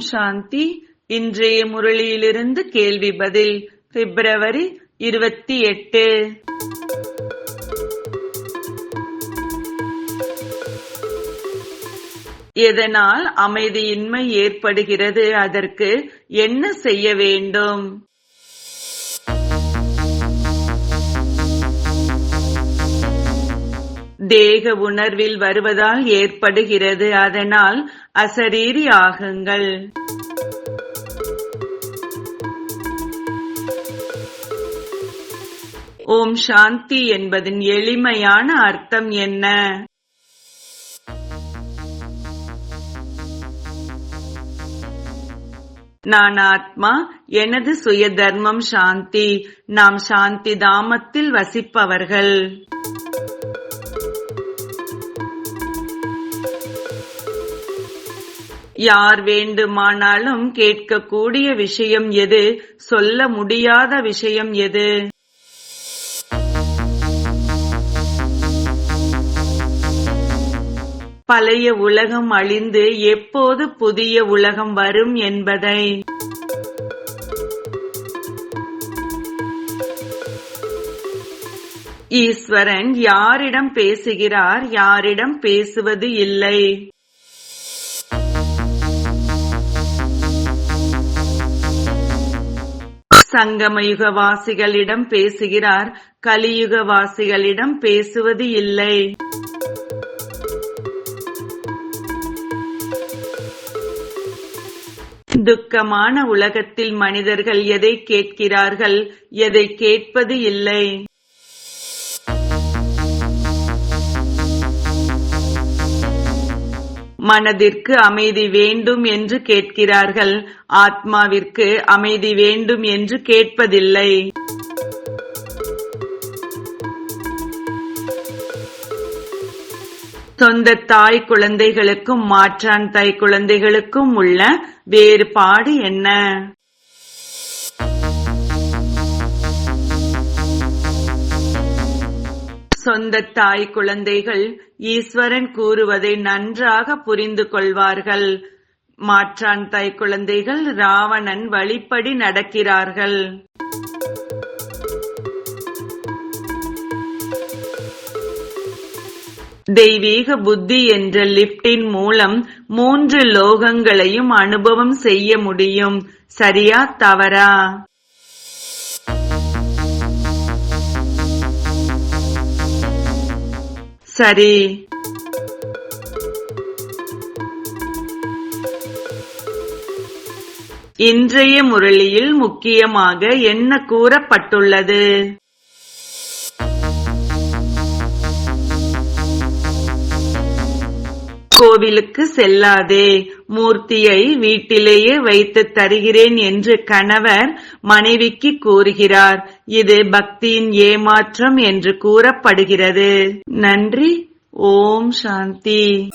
சாந்தி. இன்றைய முரளியிலிருந்து கேள்வி பதில். பிப்ரவரி இருபத்தி எட்டு. எதனால் அமைதியின்மை ஏற்படுகிறது? அதற்கு என்ன செய்ய வேண்டும்? தேக உணர்வில் வருவதால் ஏற்படுகிறது. அதனால் அசரீரி ஆகுங்கள். ஓம் சாந்தி என்பதன் எளிமையான அர்த்தம் என்ன? நான் ஆத்மா எனது சுய தர்மம் சாந்தி. நாம் சாந்தி தாமத்தில் வசிப்பவர்கள். யார் வேண்டுமானாலும் கேட்கக்கூடிய விஷயம் எது? சொல்ல முடியாத விஷயம் எது? பழைய உலகம் அழிந்து எப்போது புதிய உலகம் வரும் என்பதை? ஈஸ்வரன் யாரிடம் பேசுகிறார்? யாரிடம் பேசுவது இல்லை? சங்கமயுக வாசிகளிடம் பேசுகிறார். கலியுக வாசிகளிடம் பேசுவது இல்லை. துக்கமான உலகத்தில் மனிதர்கள் எதை கேட்கிறார்கள்? எதை கேட்பது இல்லை. மனதிற்கு அமைதி வேண்டும் என்று கேட்கிறார்கள். ஆத்மாவிற்கு அமைதி வேண்டும் என்று கேட்பதில்லை. சொந்த தாய் குழந்தைகளுக்கும் மாற்றான் தாய் குழந்தைகளுக்கும் உள்ள வேறுபாடு என்ன? சொந்த தாய் குழந்தைகள் ஈஸ்வரன் கூறுவதை நன்றாக புரிந்து கொள்வார்கள். மாற்றான் தாய் குழந்தைகள் ராவணன் வழிப்படி நடக்கிறார்கள். தெய்வீக புத்தி என்ற லிப்டின் மூலம் மூன்று லோகங்களையும் அனுபவம் செய்ய முடியும். சரியா தவறா? சரி. இன்றைய முரளியில் முக்கியமாக என்ன கூறப்பட்டுள்ளது? கோவிலுக்கு செல்லாதே. மூர்த்தியை வீட்டிலேயே வைத்து தருகிறேன் என்று கணவர் மனைவிக்கு கூறுகிறார். இது பக்தியின் ஏமாற்றம் என்று கூறப்படுகிறது. நன்றி. ஓம் சாந்தி.